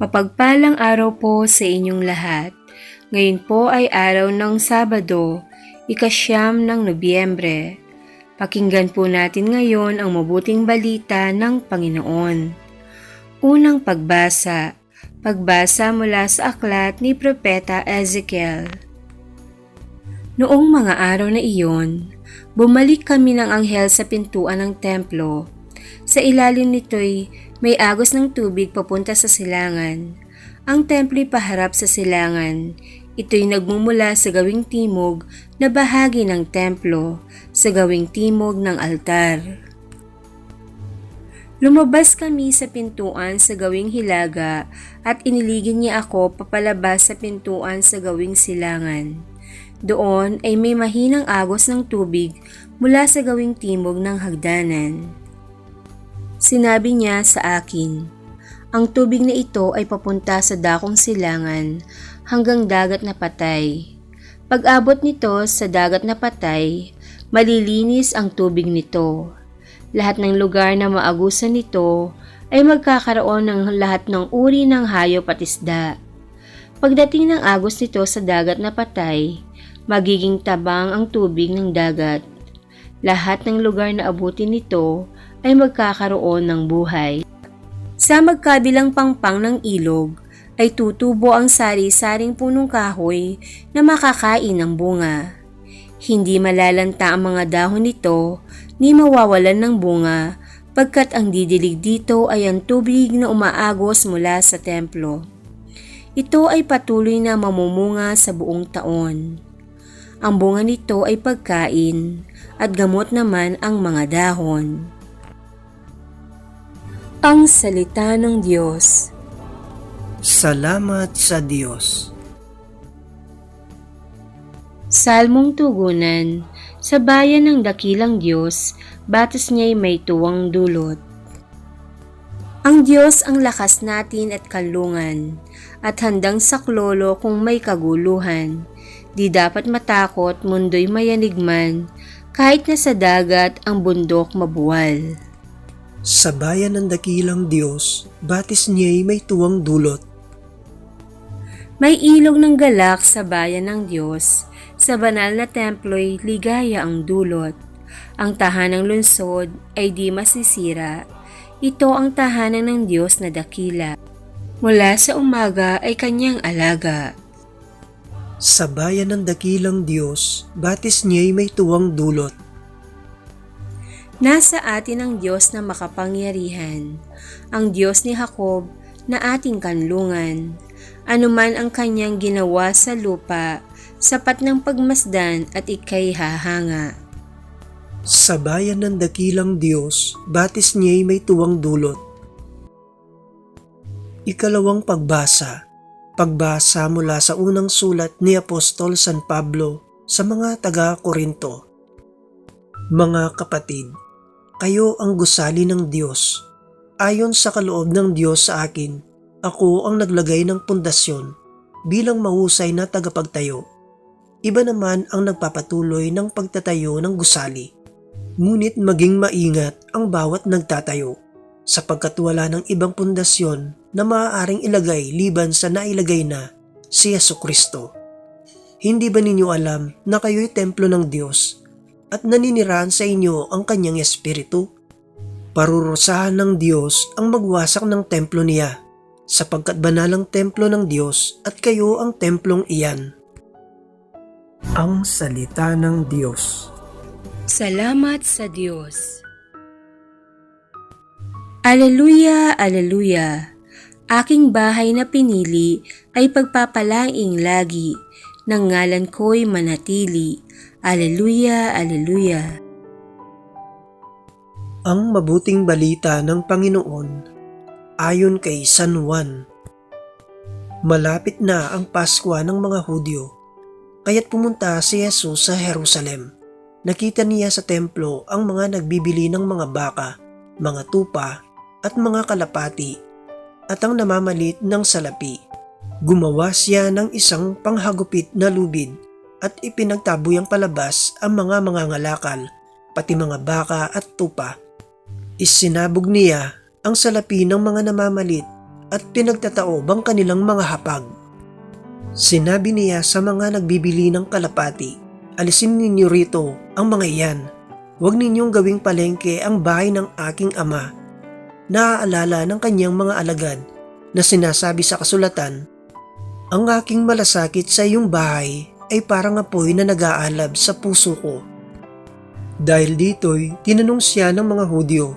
Mapagpalang araw po sa inyong lahat. Ngayon po ay araw ng Sabado, ikasyam ng Nobyembre. Pakinggan po natin ngayon ang mabuting balita ng Panginoon. Unang pagbasa, pagbasa mula sa aklat ni Propeta Ezekiel. Noong mga araw na iyon, bumalik kami ng anghel sa pintuan ng templo. Sa ilalim nito'y may agos ng tubig papunta sa silangan. Ang templo'y paharap sa silangan. Ito'y nagmumula sa gawing timog na bahagi ng templo, sa gawing timog ng altar. Lumabas kami sa pintuan sa gawing hilaga at iniligin niya ako papalabas sa pintuan sa gawing silangan. Doon ay may mahinang agos ng tubig mula sa gawing timog ng hagdanan. Sinabi niya sa akin, ang tubig na ito ay papunta sa dakong silangan hanggang dagat na patay. Pag-abot nito sa dagat na patay, malilinis ang tubig nito. Lahat ng lugar na maagusan nito ay magkakaroon ng lahat ng uri ng hayop at isda. Pagdating ng agos nito sa dagat na patay, magiging tabang ang tubig ng dagat. Lahat ng lugar na abutin nito ay magkakaroon ng buhay. Sa magkabilang pangpang ng ilog ay tutubo ang sari-saring punong kahoy na makakain ng bunga. Hindi malalanta ang mga dahon nito ni mawawalan ng bunga pagkat ang didilig dito ay ang tubig na umaagos mula sa templo. Ito ay patuloy na mamumunga sa buong taon. Ang bunga nito ay pagkain at gamot naman ang mga dahon. Ang Salita ng Diyos Salamat sa Diyos. Salmong Tugunan Sa bayan ng dakilang Diyos, batas niya'y may tuwang dulot. Ang Diyos ang lakas natin at kalungan, at handang saklolo kung may kaguluhan. Di dapat matakot mundo'y mayanigman, kahit na sa dagat ang bundok mabuwal. Sa bayan ng dakilang Diyos, batis niya'y may tuwang dulot. May ilog ng galak sa bayan ng Diyos, sa banal na templo'y ligaya ang dulot. Ang tahanang lungsod ay di masisira. Ito ang tahanan ng Diyos na dakila. Mula sa umaga ay kanyang alaga. Sa bayan ng dakilang Diyos, batis niya'y may tuwang dulot. Nasa atin ang Diyos na makapangyarihan, ang Diyos ni Jacob na ating kanlungan. Anuman ang kanyang ginawa sa lupa, sapat ng pagmasdan at ikay hahanga. Sa bayan ng dakilang Diyos, batis niya'y may tuwang dulot. Ikalawang pagbasa Pagbasa mula sa unang sulat ni Apostol San Pablo sa mga taga-Korinto. Mga kapatid, kayo ang gusali ng Diyos. Ayon sa kaloob ng Diyos sa akin, ako ang naglagay ng pundasyon bilang mahusay na tagapagtayo. Iba naman ang nagpapatuloy ng pagtatayo ng gusali. Ngunit maging maingat ang bawat nagtatayo sapagkat wala ng ibang pundasyon na maaaring ilagay liban sa nailagay na si Yesu Kristo. Hindi ba ninyo alam na kayo'y templo ng Diyos at naninirahan sa inyo ang kanyang espiritu? Parurusahan ng Diyos ang magwasak ng templo niya sapagkat banalang templo ng Diyos at kayo ang templong iyan. Ang Salita ng Diyos Salamat sa Diyos. Aleluya, aleluya. Aking bahay na pinili ay pagpapalaing lagi, ng ngalan ko'y manatili. Aleluya, aleluya. Ang mabuting balita ng Panginoon ayon kay San Juan. Malapit na ang Paskwa ng mga Hudyo, kaya't pumunta si Jesus sa Jerusalem. Nakita niya sa templo ang mga nagbibili ng mga baka, mga tupa, at mga kalapati, at ang namamalit ng salapi. Gumawa siya ng isang panghagupit na lubid at ipinagtabuyang palabas ang mga mangangalakal, pati mga baka at tupa. Isinabog niya ang salapi ng mga namamalit at pinagtataob ang kanilang mga hapag. Sinabi niya sa mga nagbibili ng kalapati, alisin ninyo rito ang mga iyan. Huwag ninyong gawing palengke ang bahay ng aking ama. Naaalala ng kanyang mga alagad na sinasabi sa kasulatan, Ang aking malasakit sa iyong bahay ay parang apoy na nag-aalab sa puso ko. Dahil dito'y tinanong siya ng mga Hudyo,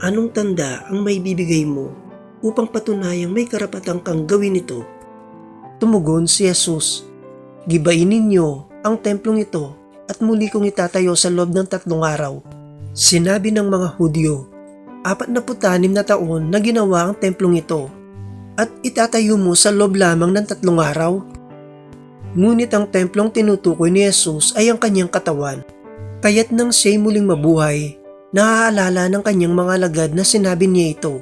Anong tanda ang may bibigay mo upang patunayang may karapatan kang gawin ito? Tumugon si Jesus, Gibain ninyo ang templong ito at muli kong itatayo sa loob ng tatlong araw. Sinabi ng mga Hudyo, apat na putanim na taon na ginawa ang templong ito at itatayo mo sa loob lamang ng tatlong araw? Ngunit ang templong tinutukoy ni Jesus ay ang kanyang katawan. Kaya't nang siya'y muling mabuhay, naaalala ng kanyang mga lagad na sinabi niya ito.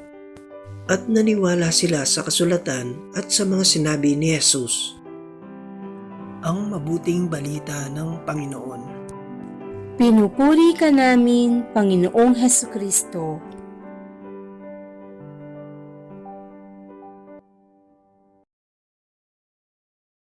At naniwala sila sa kasulatan at sa mga sinabi ni Jesus. Ang mabuting balita ng Panginoon. Pinupuri ka namin, Panginoong Heso Kristo.